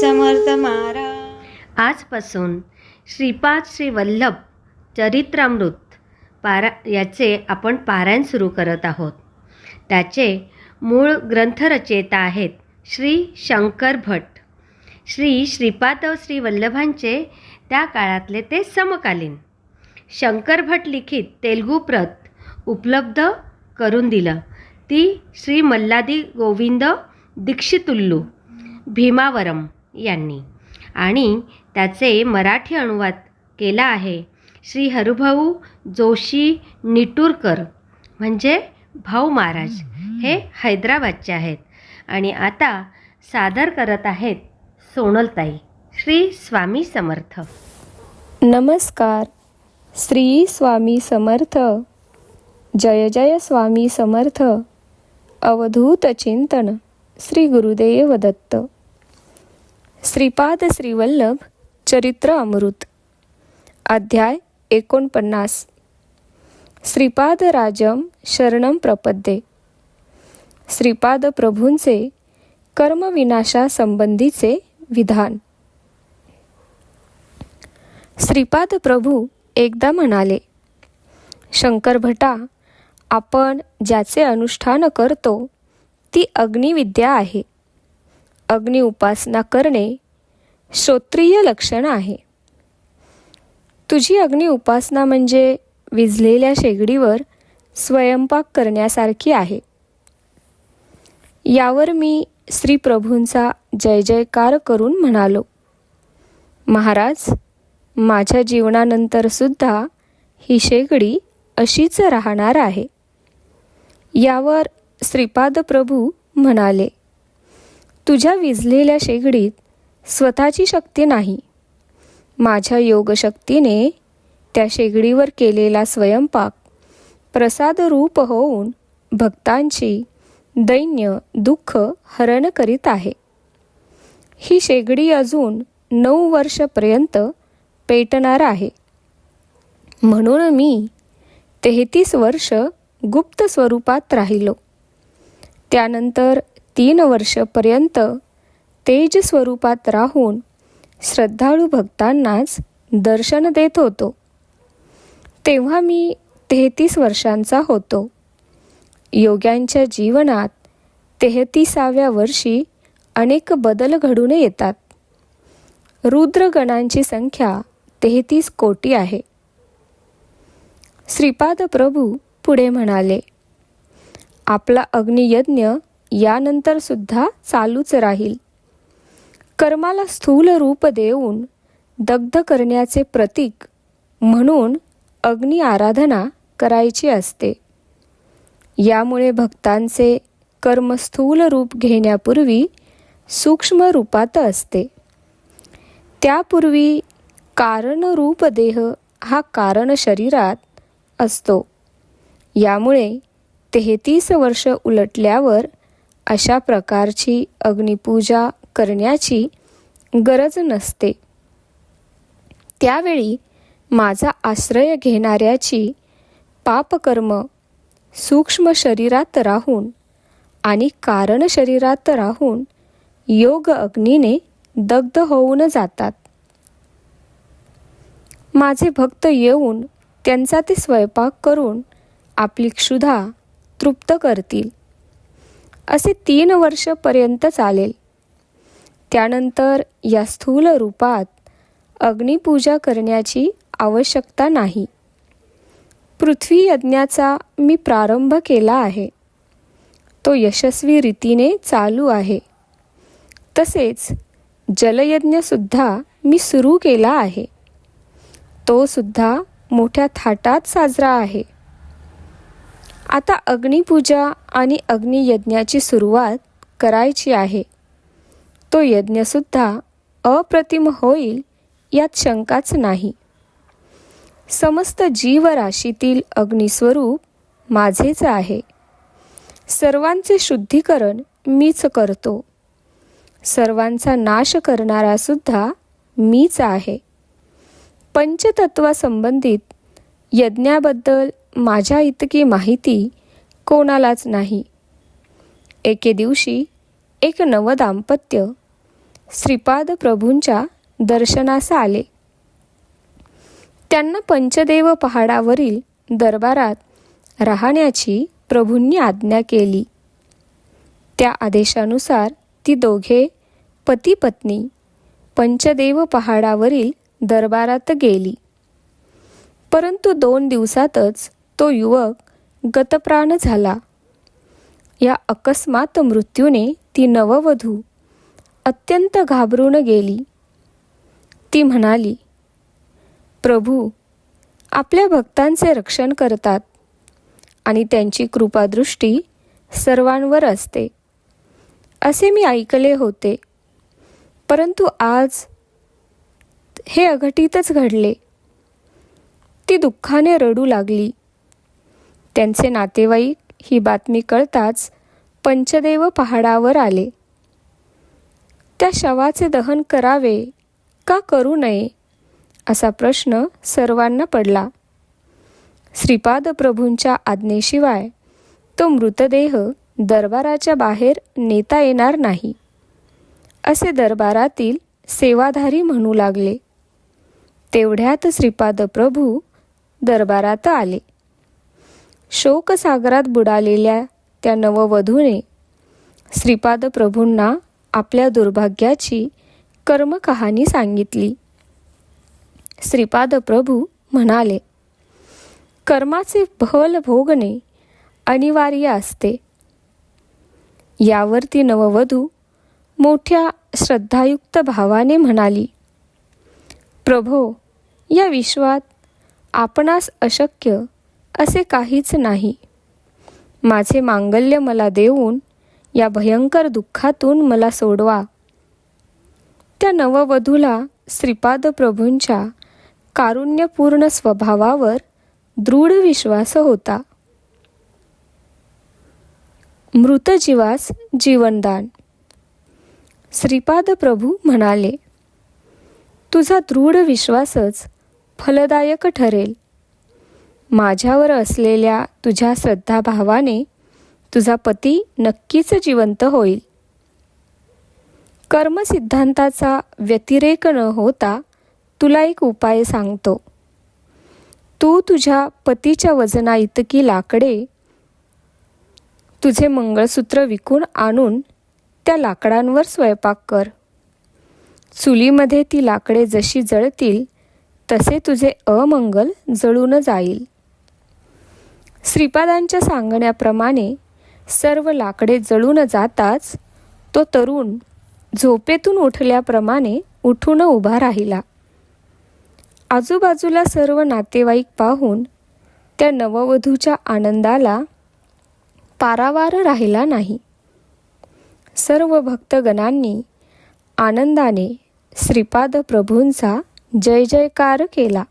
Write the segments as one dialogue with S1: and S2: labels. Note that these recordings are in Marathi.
S1: समर्थ महाराज. आजपासून श्रीपाद श्री वल्लभ चरित्रामृत पारा याचे आपण पारायण सुरू करत आहोत. त्याचे मूळ ग्रंथरचयिता आहेत श्री शंकर भट. श्री श्रीपाद श्री वल्लभांचे त्या काळातले ते समकालीन. शंकर भट लिखित तेलगू प्रत उपलब्ध करून दिलं. ती श्री मल्लादी गोविंद दीक्षितुल्लू भीमावरम यांनी. आणि त्याचे मराठी अनुवाद केला आहे श्री हरुभाऊ जोशी निटूरकर म्हणजे भाऊ महाराज. हे हैदराबादचे आहेत. आणि आता सादर करत आहेत सोनलताई श्री स्वामी समर्थ.
S2: नमस्कार. श्री स्वामी समर्थ. जय जय स्वामी समर्थ. अवधूत चिंतन श्री गुरुदेव दत्त. श्रीपाद श्रीवल्लभ चरित्र अमृत अध्याय एकोणपन्नास. श्रीपाद राजम शरणम प्रपद्ये. श्रीपाद प्रभूंचे कर्मविनाशासंबंधीचे विधान. श्रीपाद प्रभू एकदा म्हणाले शंकर भटा आपण ज्याचे अनुष्ठान करतो ती अग्निविद्या आहे. अग्नि उपासना करणे श्रोत्रिय लक्षण आहे. तुझी अग्नि उपासना म्हणजे विझलेल्या शेगडीवर स्वयंपाक करण्यासारखी आहे. यावर मी श्री प्रभूंचा जय जयकार करून म्हणालो. महाराज माझ्या जीवनानंतर सुद्धा ही शेगडी अशीच राहणार आहे. यावर श्रीपाद प्रभू म्हणाले तुझ्या विजलेल्या शेगडीत स्वतःची शक्ती नाही. माझ्या योगशक्तीने त्या शेगडीवर केलेला स्वयंपाक प्रसाद रूप होऊन भक्तांची दैन्य दुःख हरण करीत आहे. ही शेगडी अजून नऊ वर्षपर्यंत पेटणार आहे. म्हणून मी तेहतीस वर्ष गुप्त स्वरूपात राहिलो. त्यानंतर तीन वर्षपर्यंत तेज स्वरूपात राहून श्रद्धाळू भक्तांनाच दर्शन देत होतो. तेव्हा मी तेहतीस वर्षांचा होतो. योग्यांच्या जीवनात तेहतीसाव्या वर्षी अनेक बदल घडून येतात. रुद्रगणांची संख्या तेहतीस कोटी आहे. श्रीपाद प्रभू पुढे म्हणाले आपला अग्नियज्ञ यानंतर सुद्धा चालूच राहील. कर्माला स्थूल रूप देऊन दग्ध करण्याचे प्रतीक म्हणून अग्नी आराधना करायची असते. यामुळे भक्तांचे कर्म स्थूल रूप घेण्यापूर्वी सूक्ष्म रूपात असते. त्यापूर्वी कारणरूप देह हा कारण शरीरात असतो. यामुळे तेहतीस वर्ष उलटल्यावर अशा प्रकारची अग्निपूजा करण्याची गरज नसते. त्यावेळी माझा आश्रय घेणाऱ्याची पापकर्म सूक्ष्म शरीरात राहून आणि कारण शरीरात राहून योग अग्नीने दग्ध होऊन जातात. माझे भक्त येऊन त्यांचा ते स्वयंपाक करून आपली क्षुधा तृप्त करतील. असे तीन वर्षपर्यंत चालेल. त्यानंतर या स्थूल रूपात अग्निपूजा करण्याची आवश्यकता नाही. पृथ्वी यज्ञाचा मी प्रारंभ केला आहे. तो यशस्वी रीतीने चालू आहे. तसेच जलयज्ञसुद्धा मी सुरू केला आहे. तो सुद्धा मोठ्या थाटात साजरा आहे. आता अग्निपूजा आणि अग्नियज्ञाची सुरुवात करायची आहे. तो यज्ञसुद्धा अप्रतिम होईल यात शंकाच नाही. समस्त जीवराशीतील अग्निस्वरूप माझेच आहे. सर्वांचे शुद्धीकरण मीच करतो. सर्वांचा नाश करणारासुद्धा मीच आहे. पंचतत्वासंबंधित यज्ञाबद्दल माझ्या इतकी माहिती कोणालाच नाही. एके दिवशी एक नवदाम्पत्य श्रीपाद प्रभूंच्या दर्शनास आले. त्यांना पंचदेव पहाडावरील दरबारात राहण्याची प्रभूंनी आज्ञा केली. त्या आदेशानुसार ती दोघे पती पत्नी पंचदेव पहाडावरील दरबारात गेली. परंतु दोन दिवसातच तो युवक गतप्राण झाला. या अकस्मात मृत्यूने ती नववधू अत्यंत घाबरून गेली. ती म्हणाली प्रभू आपल्या भक्तांचे रक्षण करतात आणि त्यांची कृपादृष्टी सर्वांवर असते. असे मी ऐकले होते. परंतु आज हे अघटितच घडले. ती दुःखाने रडू लागली. त्यांचे नातेवाईक ही बातमी कळताच पंचदेव पहाडावर आले. त्या शवाचे दहन करावे का करू नये असा प्रश्न सर्वांना पडला. श्रीपाद प्रभूंच्या आज्ञेशिवाय तो मृतदेह दरबाराच्या बाहेर नेता येणार नाही असे दरबारातील सेवाधारी म्हणू लागले. तेवढ्यात श्रीपाद प्रभू दरबारात आले. शोकसागरात बुडालेल्या त्या नववधूने श्रीपाद प्रभूंना आपल्या दुर्भाग्याची कर्मकहाणी सांगितली. श्रीपाद प्रभू म्हणाले कर्माचे फल भोगणे अनिवार्य असते. यावर ती नववधू मोठ्या श्रद्धायुक्त भावाने म्हणाली प्रभो या विश्वात आपणास अशक्य असे काहीच नाही. माझे मांगल्य मला देऊन या भयंकर दुःखातून मला सोडवा. त्या नववधूला श्रीपाद प्रभूंच्या कारुण्यपूर्ण स्वभावावर दृढ विश्वास होता. मृतजीवास जीवनदान. श्रीपाद प्रभू म्हणाले तुझा दृढ विश्वासच फलदायक ठरेल. माझ्यावर असलेल्या तुझ्या श्रद्धाभावाने तुझा पती नक्कीच जिवंत होईल. कर्मसिद्धांताचा व्यतिरेक न होता तुला एक उपाय सांगतो. तू तुझ्या पतीच्या वजना इतकी लाकडे तुझे मंगळसूत्र विकून आणून त्या लाकडांवर स्वयंपाक कर. चुलीमध्ये ती लाकडे जशी जळतील तसे तुझे अमंगल जळून जाईल. श्रीपादांच्या सांगण्याप्रमाणे सर्व लाकडे जळून जाताच तो तरुण झोपेतून उठल्याप्रमाणे उठून उभा राहिला. आजूबाजूला सर्व नातेवाईक पाहून त्या नववधूच्या आनंदाला पारावार राहिला नाही. सर्व भक्तगणांनी आनंदाने श्रीपाद प्रभूंचा जय जयकार केला.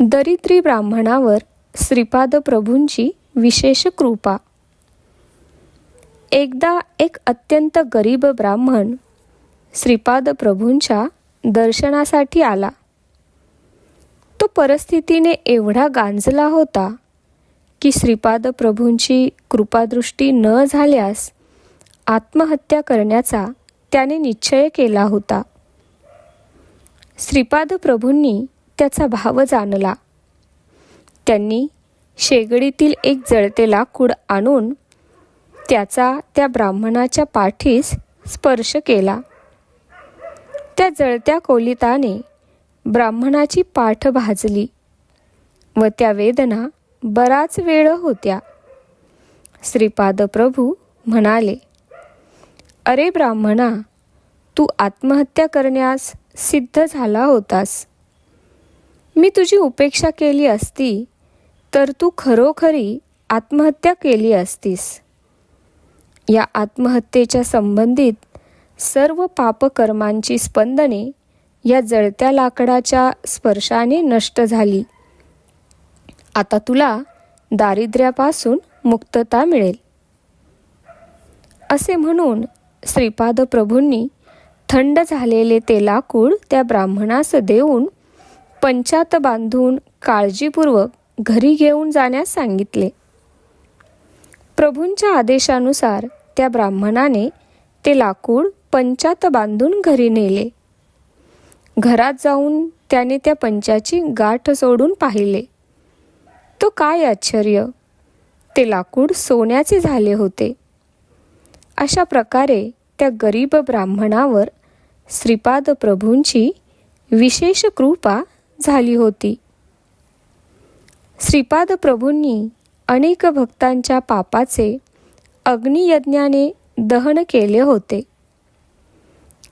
S2: दरिद्री ब्राह्मणावर श्रीपाद प्रभूंची विशेष कृपा. एकदा एक अत्यंत गरीब ब्राह्मण श्रीपाद प्रभूंच्या दर्शनासाठी आला. तो परिस्थितीने एवढा गांजला होता की श्रीपाद प्रभूंची कृपादृष्टी न झाल्यास आत्महत्या करण्याचा त्याने निश्चय केला होता. श्रीपाद प्रभूंनी त्याचा भाव जाणला. त्यांनी शेगडीतील एक जळते लाकूड आणून त्याचा त्या ब्राह्मणाच्या पाठीस स्पर्श केला. त्या जळत्या कोलिताने ब्राह्मणाची पाठ भाजली व त्या वेदना बराच वेळ होत्या. श्रीपाद प्रभू म्हणाले अरे ब्राह्मणा तू आत्महत्या करण्यास सिद्ध झाला होतास. मी तुझी उपेक्षा केली असती तर तू खरोखरी आत्महत्या केली असतीस. या आत्महत्येच्या संबंधित सर्व पापकर्मांची स्पंदने या जळत्या लाकडाच्या स्पर्शाने नष्ट झाली. आता तुला दारिद्र्यापासून मुक्तता मिळेल. असे म्हणून श्रीपाद प्रभूंनी थंड झालेले ते लाकूड त्या ब्राह्मणास देऊन पंचात बांधून काळजीपूर्वक घरी घेऊन जाण्यास सांगितले. प्रभूंच्या आदेशानुसार त्या ब्राह्मणाने ते लाकूड पंचात बांधून घरी नेले. घरात जाऊन त्याने त्या पंचाची गाठ सोडून पाहिले. तो काय आश्चर्य! ते लाकूड सोन्याचे झाले होते. अशा प्रकारे त्या गरीब ब्राह्मणावर श्रीपाद प्रभूंची विशेष कृपा झाली होती. श्रीपाद प्रभूंनी अनेक भक्तांच्या पापाचे अग्नियज्ञाने दहन केले होते.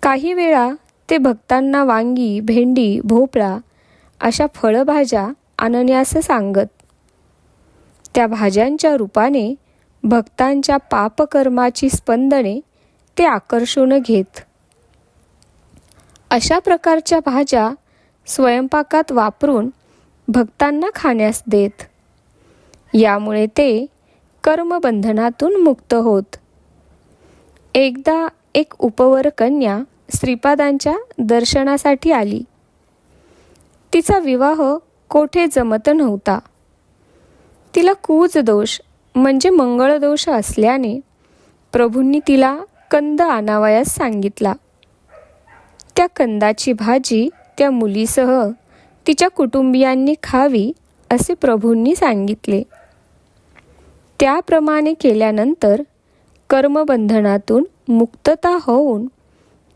S2: काही वेळा ते भक्तांना वांगी भेंडी भोपळा अशा फळभाज्या आणण्यास सांगत. त्या भाज्यांच्या रूपाने भक्तांच्या पापकर्माची स्पंदने ते आकर्षून घेत. अशा प्रकारच्या भाज्या स्वयंपाकात वापरून भक्तांना खाण्यास देत. यामुळे ते कर्मबंधनातून मुक्त होत. एकदा एक उपवर कन्या श्रीपादांच्या दर्शनासाठी आली. तिचा विवाह कोठे जमत नव्हता. तिला कूज दोष म्हणजे मंगळदोष असल्याने प्रभूंनी तिला कंद आणावयास सांगितला. त्या कंदाची भाजी त्या मुलीसह तिच्या कुटुंबियांनी खावी असे प्रभूंनी सांगितले. त्याप्रमाणे केल्यानंतर कर्मबंधनातून मुक्तता होऊन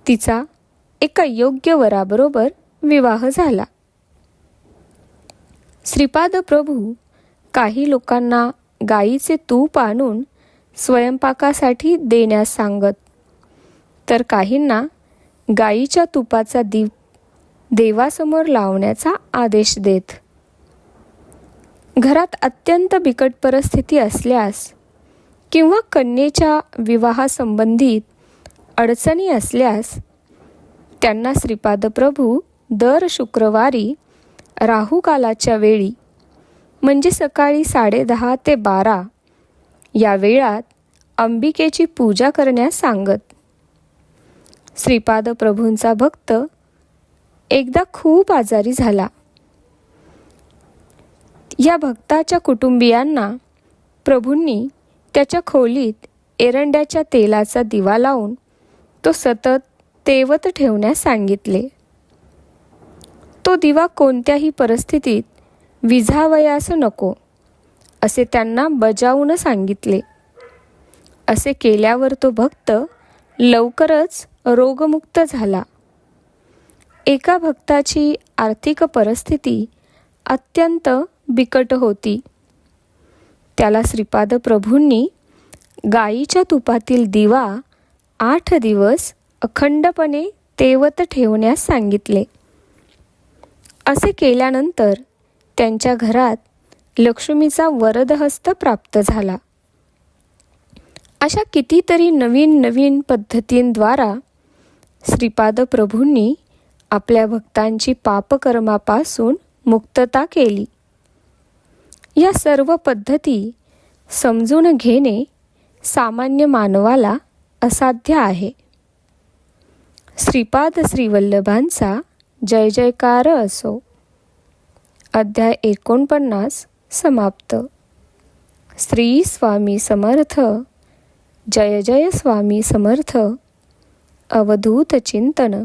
S2: तिचा एका योग्य वराबरोबर विवाह झाला. श्रीपाद प्रभू काही लोकांना गाईचे तूप आणून स्वयंपाकासाठी देण्यास सांगत तर काहींना गाईच्या तुपाचा दीप देवासमोर लावण्याचा आदेश देत. घरात अत्यंत बिकट परिस्थिती असल्यास किंवा कन्येच्या विवाहासंबंधित अडचणी असल्यास त्यांना श्रीपाद प्रभू दर शुक्रवारी राहुकालाच्या वेळी म्हणजे सकाळी साडेदहा ते बारा या वेळात अंबिकेची पूजा करण्यास सांगत. श्रीपाद प्रभूंचा भक्त एकदा खूप आजारी झाला. या भक्ताच्या कुटुंबियांना प्रभूंनी त्याच्या खोलीत एरंड्याच्या तेलाचा दिवा लावून तो सतत तेवत ठेवण्यास सांगितले. तो दिवा कोणत्याही परिस्थितीत विझावयास नको असे त्यांना बजावून सांगितले. असे केल्यावर तो भक्त लवकरच रोगमुक्त झाला. एका भक्ताची आर्थिक परिस्थिती अत्यंत बिकट होती. त्याला श्रीपाद प्रभूंनी गाईच्या तुपातील दिवा आठ दिवस अखंडपणे तेवत ठेवण्यास सांगितले. असे केल्यानंतर त्यांच्या घरात लक्ष्मीचा वरदहस्त प्राप्त झाला. अशा कितीतरी नवीन नवीन पद्धतींद्वारा श्रीपाद प्रभूंनी आपल्या भक्तांची पापकर्मापासून मुक्तता केली. या सर्व पद्धती समजून घेणे सामान्य मानवाला असाध्य आहे. श्रीपाद श्रीवल्लभांचा जय जयकार असो. अध्याय एकोणपन्नास समाप्त. श्री स्वामी समर्थ जय जय स्वामी समर्थ अवधूत चिंतन.